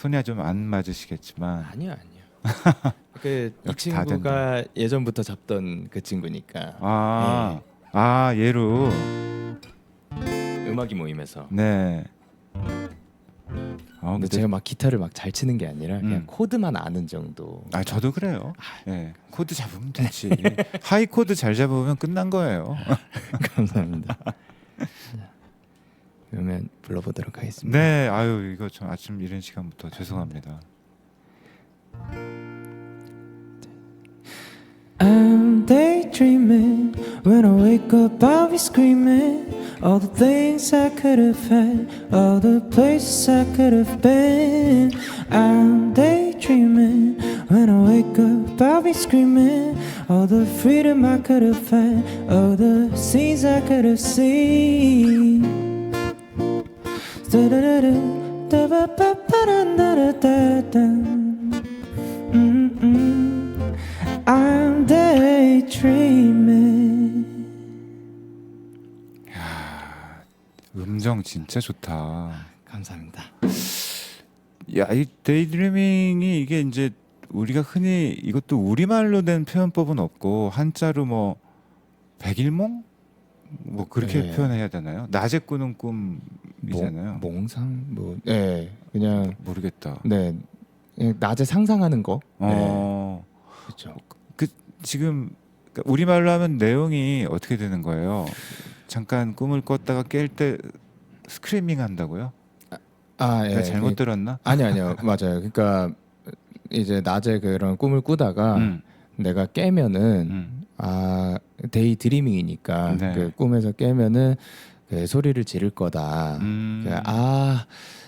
손이 좀안 맞으시겠지만 아니요 아니요. 그 이 역시 다 친구가 예전부터 잡던 그 친구니까 아, 아 예루 음악이 모임에서. 네. 아, 근데 근데 제가 막 기타를 막 잘 치는 게 아니라 그냥 음. 코드만 아는 정도. 아 저도 그래요. 예, 코드 잡으면 되지. 하이 코드 잘 잡으면 끝난 거예요. 감사합니다. 자, 그러면 불러보도록 하겠습니다. 네, 아유 이거 좀 아침 이른 시간부터 죄송합니다. I'm daydreaming. When I wake up, I'll be screaming. All the things I could have had, all the places I could have been. I'm daydreaming. When I wake up, I'll be screaming. All the freedom I could have had, all the scenes I could have seen. Da-ba-ba-ba-da-da-da-da. Mm-mm. I'm daydreaming. 음정 진짜 좋다. 감사합니다. 야, 이 데이드리밍이 이게 이제 우리가 흔히 이것도 우리말로 된 표현법은 없고 한자로 뭐 백일몽 뭐 그렇게 네. 표현해야 되나요? 낮에 꾸는 꿈 이잖아요. 몽, 몽상 뭐, 네, 그냥 모르겠다. 네, 그냥 낮에 상상하는 거. 네, 어, 그렇죠. 지금 그러니까 우리 말로 하면 내용이 어떻게 되는 거예요? 잠깐 꿈을 꿨다가 깰 때 스크리밍 한다고요? 아, 예. 내가 잘못 들었나? 아니 아니요, 맞아요. 그러니까 이제 낮에 그런 꿈을 꾸다가 음, 내가 깨면은 음. 아 데이 드리밍이니까 네. 그 꿈에서 깨면은 그 소리를 지를 거다. 음. 그, 아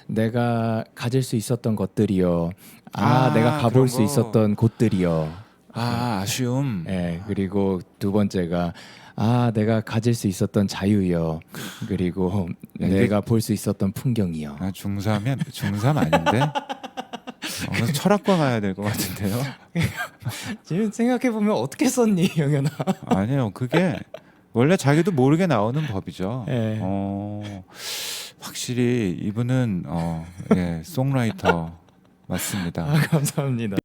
내가 가질 수 있었던 것들이요. 아, 아, 내가 가볼 수 거. 있었던 곳들이요. 아 아쉬움. 예 그리고 두 번째가 아 내가 가질 수 있었던 자유요. 그리고 야, 이게- 내가 볼 수 있었던 풍경이요. 아, 중3이면 중3 아닌데? 어, 철학과 가야 될 것 같은데요? 지금 생각해 보면 어떻게 썼니 영현아? 아니요, 그게 원래 자기도 모르게 나오는 법이죠. 예. 어, 확실히 이분은 어, 예, 송라이터 맞습니다. 아 감사합니다.